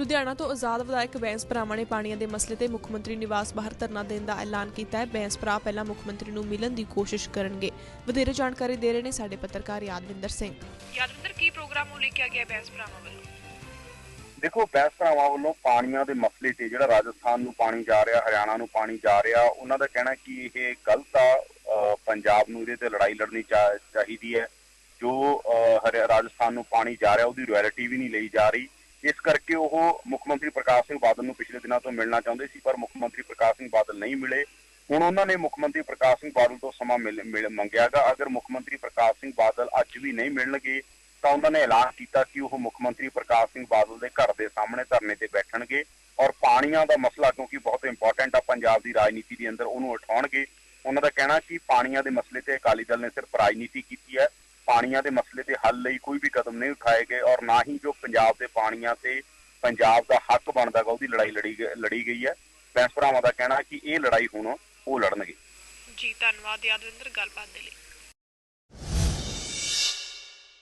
ਲੁਧਿਆਣਾ ਤੋਂ ਆਜ਼ਾਦ ਵਿਧਾਇਕ ਬੈਂਸ ਭਰਾਵਾਂ ਨੇ ਪਾਣੀਆਂ ਦੇ ਮਸਲੇ ਤੇ ਮੁੱਖ ਮੰਤਰੀ ਨਿਵਾਸ ਬਾਹਰ ਧਰਨਾ ਦੇਣ ਦਾ ਐਲਾਨ ਕੀਤਾ ਹੈ। ਬੈਂਸ ਭਰਾ ਪਹਿਲਾਂ ਮੁੱਖ ਮੰਤਰੀ ਨੂੰ ਮਿਲਣ ਦੀ ਕੋਸ਼ਿਸ਼ ਕਰਨਗੇ। ਵਧੇਰੇ ਜਾਣਕਾਰੀ ਦੇ ਰਹੇ ਨੇ ਸਾਡੇ ਪੱਤਰਕਾਰ ਯਾਦਵਿੰਦਰ ਸਿੰਘ। ਯਾਦਵਿੰਦਰ ਕੀ ਪ੍ਰੋਗਰਾਮ ਨੂੰ ਲੈ ਕੇ ਆ ਗਿਆ ਬੈਂਸ ਭਰਾਵਾਂ ਵੱਲੋਂ? ਦੇਖੋ ਬੈਂਸ ਭਰਾਵਾਂ ਵੱਲੋਂ ਪਾਣੀਆਂ ਦੇ ਮਸਲੇ ਤੇ ਜਿਹੜਾ ਰਾਜਸਥਾਨ ਨੂੰ ਪਾਣੀ ਜਾ ਰਿਹਾ ਹਰਿਆਣਾ ਨੂੰ ਪਾਣੀ ਜਾ ਰਿਹਾ ਉਹਨਾਂ ਦਾ ਕਹਿਣਾ ਕਿ ਇਹ ਗਲਤ ਆ। ਪੰਜਾਬ ਨੂੰ ਇਹਦੇ ਤੇ ਲੜਾਈ ਲੜਨੀ ਚਾਹੀਦੀ ਹੈ। ਜੋ ਰਾਜਸਥਾਨ ਨੂੰ ਪਾਣੀ ਜਾ ਰਿਹਾ ਉਹਦੀ ਰਾਇਲਟੀ ਵੀ ਨਹੀਂ ਲਈ ਜਾ ਰਹੀ। ਇਸ ਕਰਕੇ ਉਹ ਮੁੱਖ ਮੰਤਰੀ ਪ੍ਰਕਾਸ਼ ਸਿੰਘ ਬਾਦਲ ਨੂੰ ਪਿਛਲੇ ਦਿਨਾਂ ਤੋਂ ਮਿਲਣਾ ਚਾਹੁੰਦੇ ਸੀ, ਪਰ ਮੁੱਖ ਮੰਤਰੀ ਪ੍ਰਕਾਸ਼ ਸਿੰਘ ਬਾਦਲ ਨਹੀਂ ਮਿਲੇ। ਹੁਣ ਉਹਨਾਂ ਨੇ ਮੁੱਖ ਮੰਤਰੀ ਪ੍ਰਕਾਸ਼ ਸਿੰਘ ਬਾਦਲ ਤੋਂ ਸਮਾਂ ਮਿਲ, ਮਿਲ- ਮੰਗਿਆਗਾ। ਅਗਰ ਮੁੱਖ ਮੰਤਰੀ ਪ੍ਰਕਾਸ਼ ਸਿੰਘ ਬਾਦਲ ਅੱਜ ਵੀ ਨਹੀਂ ਮਿਲਣਗੇ, ਤਾਂ ਉਹਨਾਂ ਨੇ ਐਲਾਨ ਕੀਤਾ ਕਿ ਉਹ ਮੁੱਖ ਮੰਤਰੀ ਪ੍ਰਕਾਸ਼ ਸਿੰਘ ਬਾਦਲ ਦੇ ਘਰ ਦੇ ਸਾਹਮਣੇ ਧਰਨੇ ਤੇ ਬੈਠਣਗੇ ਔਰ ਪਾਣੀਆਂ ਦਾ ਮਸਲਾ, ਕਿਉਂਕਿ ਬਹੁਤ ਇੰਪੋਰਟੈਂਟ ਆ ਪੰਜਾਬ ਦੀ ਰਾਜਨੀਤੀ ਦੇ ਅੰਦਰ, ਉਹਨੂੰ ਉਠਾਉਣਗੇ। ਉਹਨਾਂ ਦਾ ਕਹਿਣਾ ਕਿ ਪਾਣੀਆਂ ਦੇ ਮਸਲੇ ਤੇ ਅਕਾਲੀ ਦਲ ਨੇ ਸਿਰਫ ਰਾਜਨੀਤੀ ਕੀਤੀ ਹੈ। ਪਾਣੀਆਂ ਦੇ ਮਸਲੇ ਦੇ ਹੱਲ ਲਈ ਕੋਈ ਵੀ ਕਦਮ ਨਹੀਂ ਉਠਾਏ ਗਏ ਔਰ ਨਾ ਹੀ ਜੋ ਪੰਜਾਬ ਦੇ ਪਾਣੀਆਂ ਤੇ ਪੰਜਾਬ ਦਾ ਹੱਕ ਬਣਦਾ ਗਾ, ਉਹਦੀ ਲੜਾਈ ਲੜੀ ਲੜੀ ਗਈ ਹੈ। ਬੈਂਸ ਭਰਾਵਾਂ ਦਾ ਕਹਿਣਾ ਕਿ ਇਹ ਲੜਾਈ ਹੁਣ ਉਹ ਲੜਨਗੇ। ਜੀ, ਧੰਨਵਾਦ ਯਾਦਵਿੰਦਰ, ਗੱਲਬਾਤ ਦੇ ਲਈ।